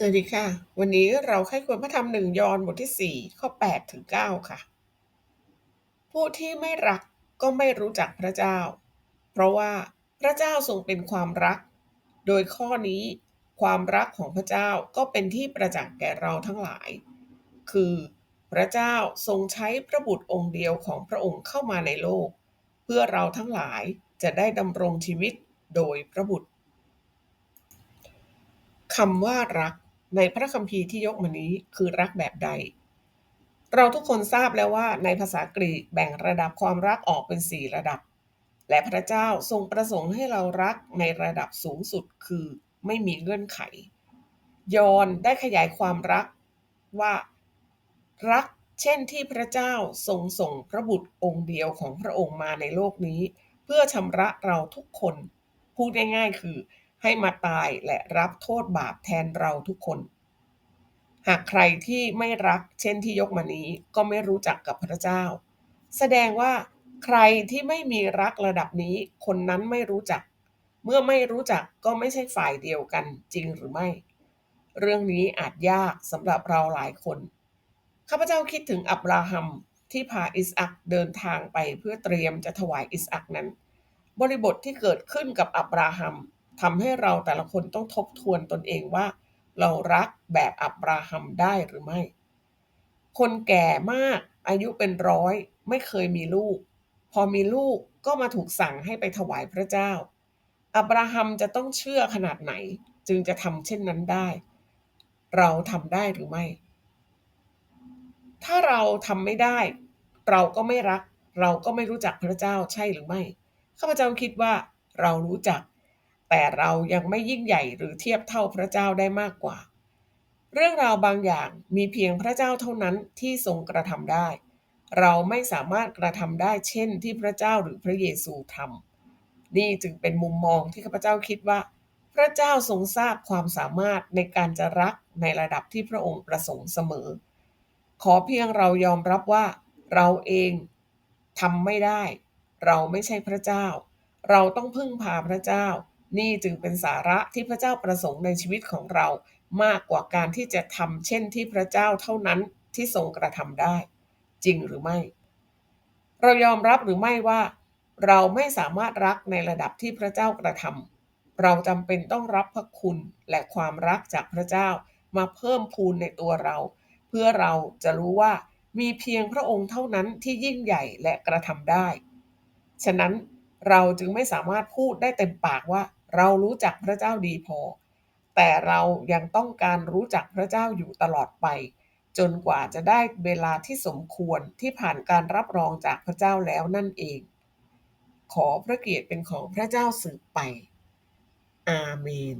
สวัสดีค่ะ วันนี้เราใคร่ควรพระธรรมหนึ่งยอห์นบทที่4ข้อ8ถึง9ค่ะ ผู้ที่ไม่รักก็ไม่รู้จักพระเจ้า เพราะว่าพระเจ้าทรงเป็นความรัก โดยข้อนี้ความรักของพระเจ้าก็เป็นที่ประจักษ์แก่เราทั้งหลาย คือพระเจ้าทรงใช้พระบุตรองค์เดียวของพระองค์เข้ามาในโลก เพื่อเราทั้งหลายจะได้ดำรงชีวิตโดยพระบุตรคำว่ารัก ในพระคัมภีร์ที่ยกมานี้คือรักแบบใด เราทุกคนทราบแล้วว่าในภาษากรีกแบ่งระดับความรักออกเป็น 4 ระดับ และพระเจ้าทรงประสงค์ให้เรารักในระดับสูงสุดคือไม่มีเงื่อนไข ยอนได้ขยายความรักว่ารักเช่นที่พระเจ้าทรงส่งพระบุตรองค์เดียวของพระองค์มาในโลกนี้ เพื่อชำระเราทุกคน พูดง่ายๆคือ ให้มาตายและรับโทษบาปแทนเราทุกคน หากใครที่ไม่รักเช่นที่ยกมานี้ก็ไม่รู้จักกับพระเจ้า แสดงว่าใครที่ไม่มีรักระดับนี้ คนนั้นไม่รู้จัก เมื่อไม่รู้จักก็ไม่ใช่ฝ่ายเดียวกันจริงหรือไม่ เรื่องนี้อาจยากสำหรับเราหลายคนข้าพเจ้าคิดถึงอับราฮัมที่พาอิสอักเดินทางไปเพื่อเตรียมจะถวายอิสอักนั้น บริบทที่เกิดขึ้นกับอับราฮัม ทำให้เราแต่ละคนต้องทบทวนตนเองว่า เรารักแบบอับราฮัมได้หรือไม่ คนแก่มากอายุเป็นร้อยไม่เคยมีลูก พอมีลูกก็มาถูกสั่งให้ไปถวายพระเจ้า อับราฮัมจะต้องเชื่อขนาดไหนจึงจะทำเช่นนั้นได้ เราทำได้หรือไม่ ถ้าเราทำไม่ได้ เราก็ไม่รัก เราก็ไม่รู้จักพระเจ้าใช่หรือไม่ข้าพเจ้าคิดว่าเรารู้จัก แต่เรายังไม่ยิ่งใหญ่หรือเทียบเท่าพระเจ้าได้มากกว่า เรื่องราวบางอย่างมีเพียงพระเจ้าเท่านั้นที่ทรงกระทำได้ เราไม่สามารถกระทำได้เช่นที่พระเจ้าหรือพระเยซูทำนี่จึงเป็นมุมมองที่ข้าพเจ้าคิดว่า พระเจ้าทรงทราบความสามารถในการจะรักในระดับที่พระองค์ประสงค์เสมอ ขอเพียงเรายอมรับว่าเราเองทำไม่ได้ เราไม่ใช่พระเจ้า เราต้องพึ่งพาพระเจ้า นี่จึงเป็นสาระที่พระเจ้าประสงค์ในชีวิตของเรา มากกว่าการที่จะทำเช่นที่พระเจ้าเท่านั้นที่ทรงกระทำได้ จริงหรือไม่ เรายอมรับหรือไม่ว่า เราไม่สามารถรักในระดับที่พระเจ้ากระทำเราจำเป็นต้องรับพระคุณและความรักจากพระเจ้ามาเพิ่มพูนในตัวเรา เพื่อเราจะรู้ว่ามีเพียงพระองค์เท่านั้นที่ยิ่งใหญ่และกระทำได้ ฉะนั้นเราจึงไม่สามารถพูดได้เต็มปากว่า เรารู้จักพระเจ้าดีพอ แต่เรายังต้องการรู้จักพระเจ้าอยู่ตลอดไป จนกว่าจะได้เวลาที่สมควรที่ผ่านการรับรองจากพระเจ้าแล้วนั่นเอง ขอพระเกียรติเป็นของพระเจ้าสืบไป อาเมน